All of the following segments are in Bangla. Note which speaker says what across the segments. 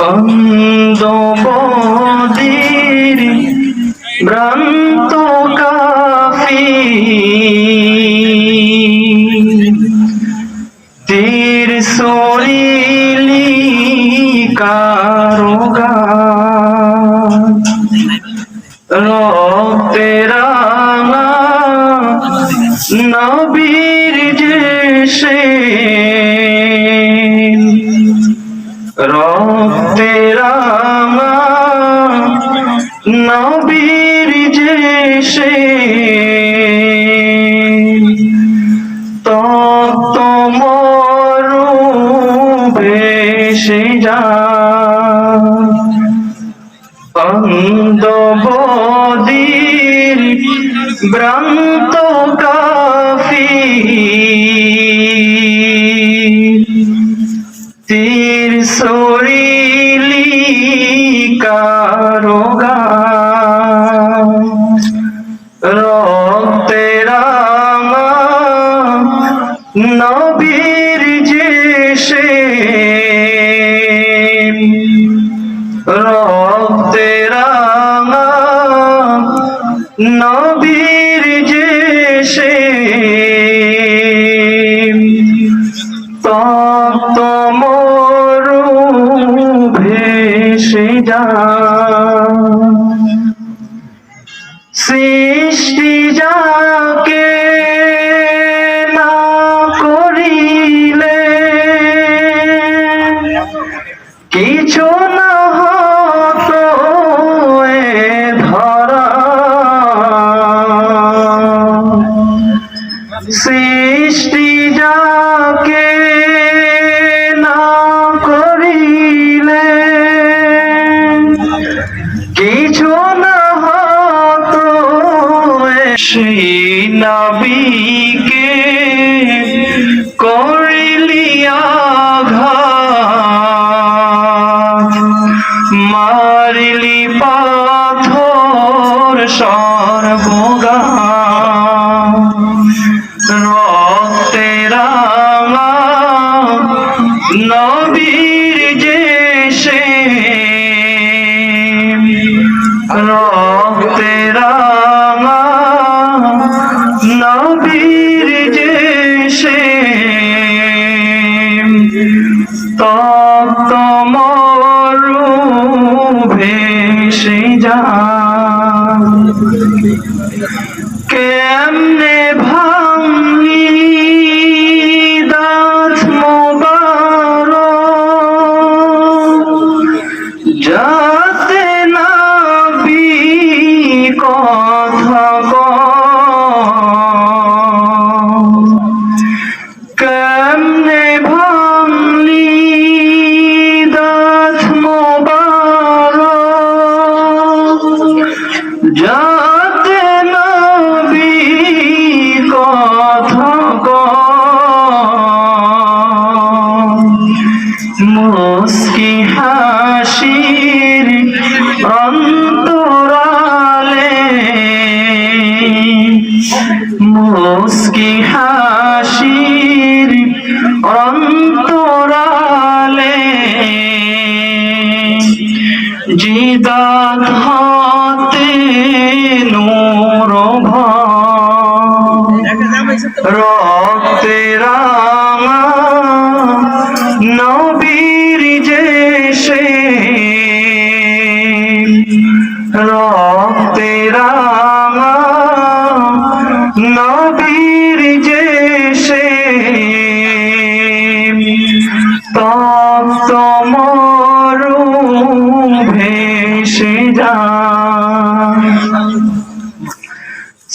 Speaker 1: অন্ধবদির ভ্রান্ত কাফি। তীর সরিলি কারোগা। রক্তে রাঙা নবীর যে সে ভেসে যা। অন্ধবদির ভ্রান্ত কাফি। তীর সরিলি কারোগা রক্তে রাঙা রক্তে রাঙা নবীর যে সে তত মরু ভেসে যা সৃষ্টি যাকে না করিলে কিছু না হতো সেই নবীকে আঘাত। মারলি পাথর সর্বগা রাঙা নবীর যে সে মরু ভেসে যা মুস্কি হাসির অন্তরালে জিদাত তপ্ত মরু ভেসে যা।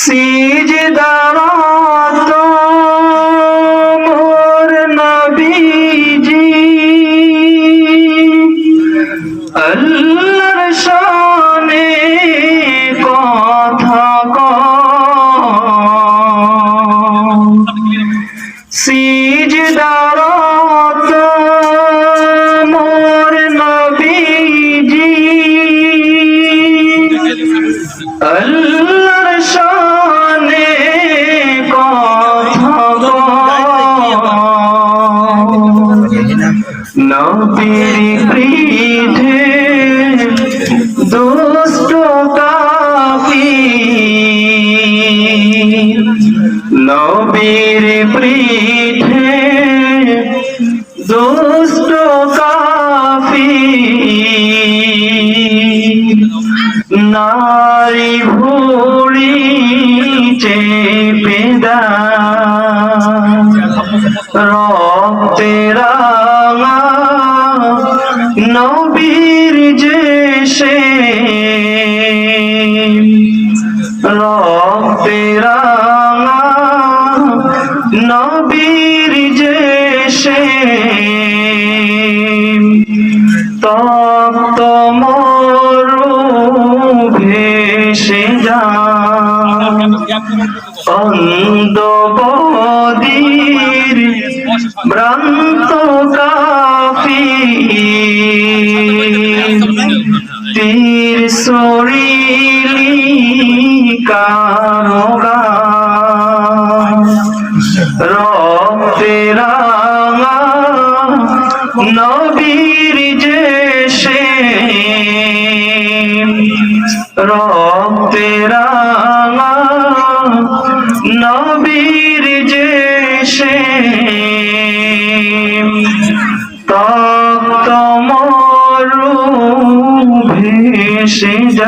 Speaker 1: সিজদারত মোর নবীজি। আল্লাহর শানে কথা সিজদারত নবীর পিঠে দুষ্ট কাফির নবীর পিঠে দুষ্ট কাফির নারী ভুড়ি চেপে দা রক্তেরা নবীর যে সে রক্তে রাঙা নবীর যে সে তপ্ত মরু ভেসে যা অন্ধবদির ভ্রান্ত কাফি তীর সরিলি নবীর যে সে রক্তে রাঙা